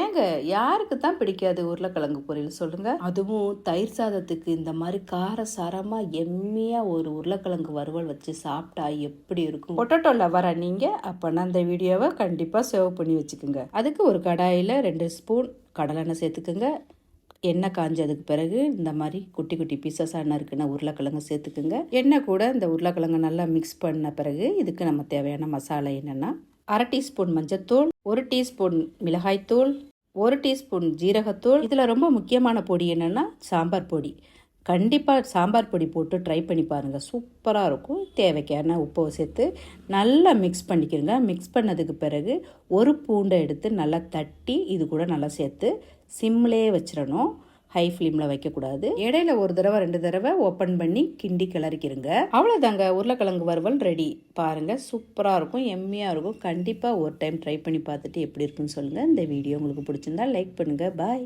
ஏங்க யாருக்கு தான் பிடிக்காது உருளைக்கிழங்கு பொரியல் சொல்லுங்க? அதுவும் தயிர் சாதத்துக்கு இந்த மாதிரி கார சாரமா எம்மியா ஒரு உருளைக்கிழங்கு வறுவல் வச்சு சாப்பிட்டா எப்படி இருக்கும்? பொட்டட்டோ லவரா நீங்க அப்பனா அந்த வீடியோவை கண்டிப்பா சேவ் பண்ணி வச்சுக்கோங்க. அதுக்கு ஒரு கடாயில ரெண்டு ஸ்பூன் கடலெண்ணெய் சேர்த்துக்குங்க. எண்ணெய் காஞ்சதுக்கு பிறகு இந்த மாதிரி குட்டி குட்டி பீசஸாக நறுக்குன உருளைக்கிழங்கு சேர்த்துக்குங்க. எண்ணெய் கூட இந்த உருளைக்கிழங்கு நல்லா மிக்ஸ் பண்ண பிறகு இதுக்கு நம்ம தேவையான மசாலா என்னென்னா அரை டீஸ்பூன் மஞ்சத்தூள் ஒரு டீஸ்பூன் மிளகாய்த்தூள் ஒரு டீஸ்பூன் ஜீரகத்தூள். இதில் ரொம்ப முக்கியமான பொடி என்னென்னா சாம்பார் பொடி. கண்டிப்பாக சாம்பார் பொடி போட்டு ட்ரை பண்ணி பாருங்கள் சூப்பராக இருக்கும். தேவைக்கான உப்பை சேர்த்து நல்லா மிக்ஸ் பண்ணிக்கிறங்க மிக்ஸ் பண்ணதுக்கு பிறகு ஒரு பூண்டை எடுத்து நல்லா தட்டி இது கூட நல்லா சேர்த்து சிம்லேயே வச்சிடணும். ஹை ஃப்ளேமில் வைக்கக்கூடாது. இடையில ஒரு தடவை ரெண்டு தடவை ஓப்பன் பண்ணி கிண்டி கிளறிக்கிறங்க அவ்வளோதாங்க உருளைக்கிழங்கு வறுவல் ரெடி பாருங்கள் சூப்பராக இருக்கும் எம்மியாக இருக்கும். கண்டிப்பாக ஒரு டைம் ட்ரை பண்ணி பார்த்துட்டு எப்படி இருக்குன்னு சொல்லுங்கள் இந்த வீடியோ உங்களுக்கு பிடிச்சிருந்தா லைக் பண்ணுங்கள் பாய்